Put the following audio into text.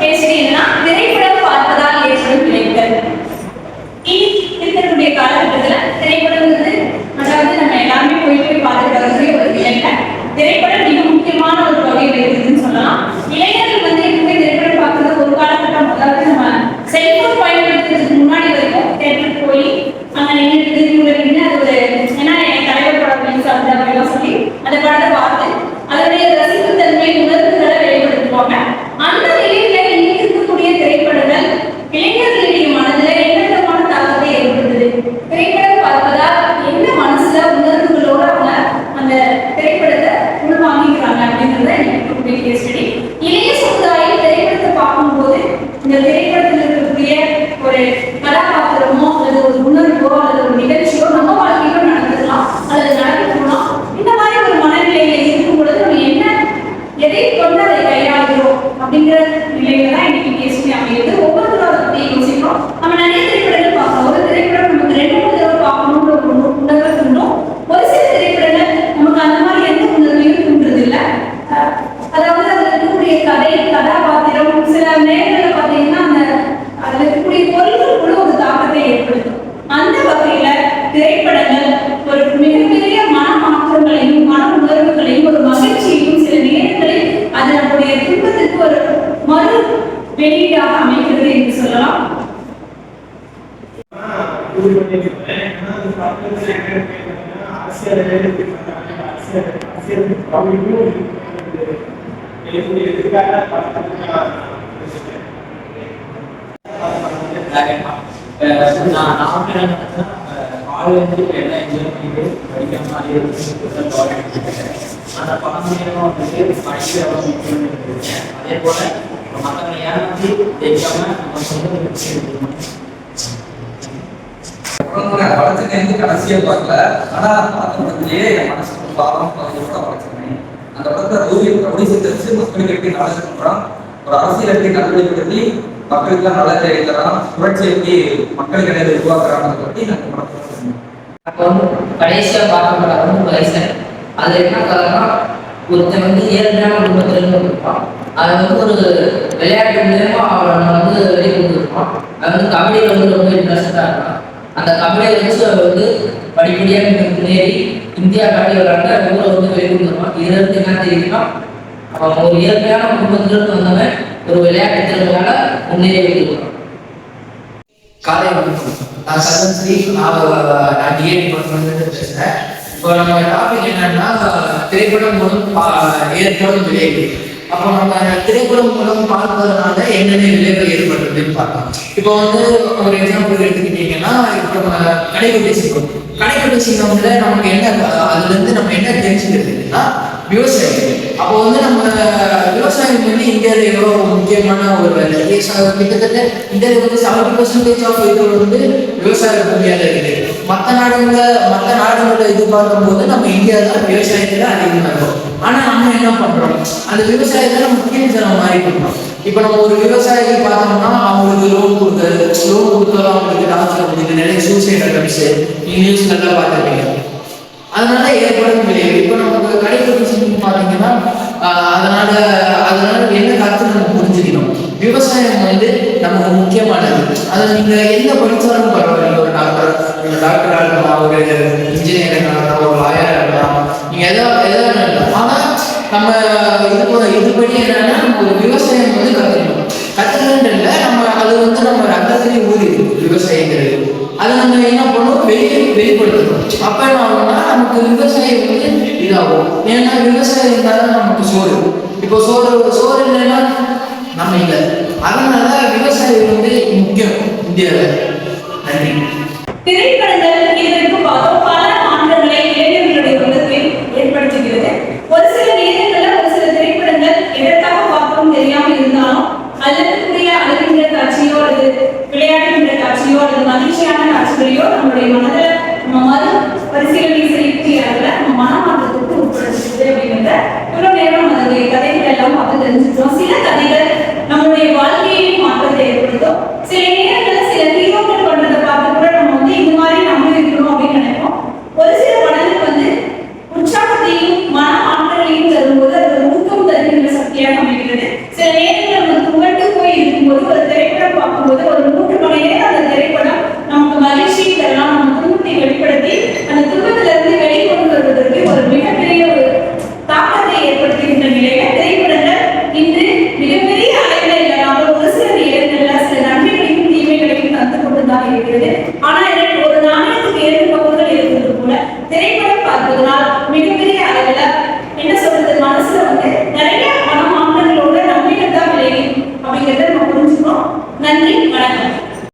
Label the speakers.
Speaker 1: பேசுறது ஒரு கதாபாத்திரமோ அல்லது ஒரு உணர்வோ அல்லது ஒரு நிகழ்ச்சியோ நம்ம வாழ்க்கையில நடந்துக்கலாம். அல்லது நடந்துக்கலாம். இந்த மாதிரி ஒரு மனநிலையில இருக்கும் பொழுது நம்ம என்ன எதை கொண்டு அதை கையாளுகிறோம் அப்படிங்கிற நிலையில தான் இன்னைக்கு பேசுவோம் அமையுது ஒவ்வொருத்தரும் அதை பத்தி யோசிக்கிறோம் நம்ம நிறைய திரைப்படங்கள் பார்க்கலாம் ஒரு திரைப்படம் நமக்கு ரெண்டு மூணு தடவை பார்க்கணும்ன்ற ஒரு உணர்வு உணர்வு தூண்டும் ஒரு சில திரைப்படங்கள் நமக்கு அந்த மாதிரி எந்த உணர்வையும் தூண்டுறது இல்ல அஹ் அதாவது அதுல இருக்கக்கூடிய கதை கதாபாத்திரம் சில நேரங்களில் பார்த்தீங்கன்னா அந்த அதுல இருக்கக்கூடிய பொருள்கள் கூட ஒரு தாக்கத்தை ஏற்படுத்தும் அந்த வகையில திரைப்படங்கள் ஒரு மிகப்பெரிய மன மாற்றங்களையும் மன உணர்வுகளையும் ஒரு மகிழ்ச்சியையும் சில நேரங்களில் அது நம்முடைய துன்பத்திற்கு ஒரு மறு வெளியீடாக அமைக்கிறது என்று சொல்லலாம்
Speaker 2: இது பண்ணிருக்கேன் ஏன்னா அந்த படத்துல என்ன கேட்டீங்கன்னா அரசியல் அரசியல் அரசியல் ப்ராப்ளமும் எழுதி எதுக்காக படத்துக்கு நான் பேசிட்டேன்.
Speaker 3: நான் நான் வந்து என்ன வெளியீடாக அமைகிறது என்று சொல்லலாம். இப்ப என்ன என்ஜாய் பண்ணிட்டு படிக்கிற மாதிரி அந்த படம் வந்துட்டு படிப்பு அதே போல மற்றவங்களை ஏமாத்தி ஜெயிக்காம நம்ம சொந்த
Speaker 4: படத்துக்கு கடைசியா பார்க்கல ஆனா பார்த்த என் மனசு ஒரு பாவம் படைச்சிருந்தேன் அந்த படத்தை ரவுடி ரவுடி மக்களுக்கு எப்படி நாலேஜ் பண்றான் ஒரு அரசியல் எப்படி நல்வழிப்படுத்தி மக்களுக்கு நல்ல தரான் புரட்சி எப்படி மக்களுக்கு இடையில உருவாக்குறாங்க பத்தி நான் இந்த
Speaker 5: அப்போ வந்து கடைசியா பார்க்க அது என்ன கதைன்னா ஒருத்தன் வந்து இயற்கையான குடும்பத்திலிருந்து இருப்பான் அது வந்து ஒரு விளையாட்டு மூலயமா நம்ம வந்து வெளியே அது வந்து கபடியில் வந்து ரொம்ப இன்ட்ரெஸ்டாக இருக்கான். அந்த கபடியை வச்சு அவர் வந்து படிப்படியாக முன்னேறி இந்தியா கபடி விளையாண்டு அந்த ஊரை வந்து வெளியே கொண்டு இருந்து என்ன தெரியுதுன்னா அவன் ஒரு இயற்கையான குடும்பத்திலிருந்து வந்தவன் ஒரு விளையாட்டு திறமையால முன்னேறி வைக்கிறான்
Speaker 6: காலை வணக்கம். நான் சதன் ஸ்ரீ நான் டிஎன் டிஏ இப்போ நம்ம டாபிக் என்னன்னா திரைப்படம் மூலம் ஏற்படும் விளையாட்டு அப்போ நம்ம திரைப்படம் மூலம் பார்ப்பதனால என்னென்ன விளைவுகள் ஏற்படுறதுன்னு பார்க்கலாம். இப்போ வந்து ஒரு எக்ஸாம்பிள் எடுத்துக்கிட்டீங்கன்னா இப்போ நம்ம கடைக்குட்டி சிங்கம் கடைக்குட்டி சிங்கம்ல நமக்கு என்ன அதுல இருந்து நம்ம என்ன தெரிஞ்சுக்கிறதுன்னா விவசாயம் அப்போ வந்து நம்ம விவசாயம் வந்து இந்தியாவில் எவ்வளோ முக்கியமான ஒரு வேலை. கிட்டத்தட்ட இந்தியாவில் வந்து செவன்டி பர்சன்டேஜ் ஆஃப் இது வந்து விவசாய பூமியாக இருக்குது. மற்ற நாடுகளில் மற்ற நாடுகளை இது பார்க்கும்போது நம்ம இந்தியா தான் விவசாயத்தில் அதிகமாக இருக்கும். ஆனால் நம்ம என்ன பண்ணுறோம் அந்த விவசாயத்தில் நம்ம மாறி பண்ணுறோம் இப்போ நம்ம ஒரு விவசாயி பார்த்தோம்னா அவங்களுக்கு லோன் கொடுக்குறது லோன் கொடுத்தாலும் அவங்களுக்கு டாக்டர் கொடுக்குது நிறைய சூசைட் அட்டம்ஸ் நீங்கள் நியூஸ்லாம் பார்த்துருப்பீங்க. அதனால ஏற்படும் விளைவு இப்போ நமக்கு கடைபிடிச்சு பார்த்தீங்கன்னா அதனால அதனால என்ன கருத்து நம்ம புரிஞ்சுக்கணும். விவசாயம் வந்து நமக்கு முக்கியமானது. அதை நீங்க எந்த படிச்சாலும் பரவாயில்ல. ஒரு டாக்டர் ஒரு டாக்டர் இருக்கலாம் ஒரு இன்ஜினியர் ஆகலாம் ஒரு லாயர் இருக்கலாம் நீங்க எதா எதா ஆனா நம்ம இது போ- இதுபடி என்னன்னா நம்ம ஒரு விவசாயம் வந்து கத்துக்கணும். கத்துக்கணுன்ற நம்ம அது வந்து நம்ம ரத்தத்திலேயே ஊறி விவசாயங்கிறது. அதை நம்ம என்ன பண்ணுவோம்? வெளியே வெளிப்படுத்தணும் அப்போ என்ன ஆகும்னா நமக்கு விவசாயம் வந்து இதாகும். ஏன்னா விவசாயம் இருந்தாலும் நமக்கு சோறு. இப்போ சோறு சோறு இல்லைன்னா நம்ம இல்லை. அதனால விவசாயம் வந்து முக்கியம் இந்தியாவில். நன்றி.
Speaker 1: திரைப்படங்கள் இதற்கு பார்த்தோம் பல மாற்றங்களை இளைஞர்களுடைய உள்ளத்தில் ஏற்படுத்துகிறது. ஒரு சில நேரங்களில் ஒரு சில திரைப்படங்கள் எதற்காக பார்க்கணும் தெரியாமல் இருந்தாலும் அல்லது இருக்கக்கூடிய அழகின்ற காட்சியோ அல்லது விளையாடுகின்ற காட்சியோ அல்லது மகிழ்ச்சியான காட்சிகளையோ நம்மளுடைய மனதில் நம்ம மறு பரிசீலனை செய்யல நம்ம மனமாற்றத்துக்கு உட்படுத்துது அப்படிங்கிறத இவ்வளவு நேரம் அதனுடைய கதைகள் எல்லாம் பார்த்து தெரிஞ்சுக்கிறோம் சில கதைகள் They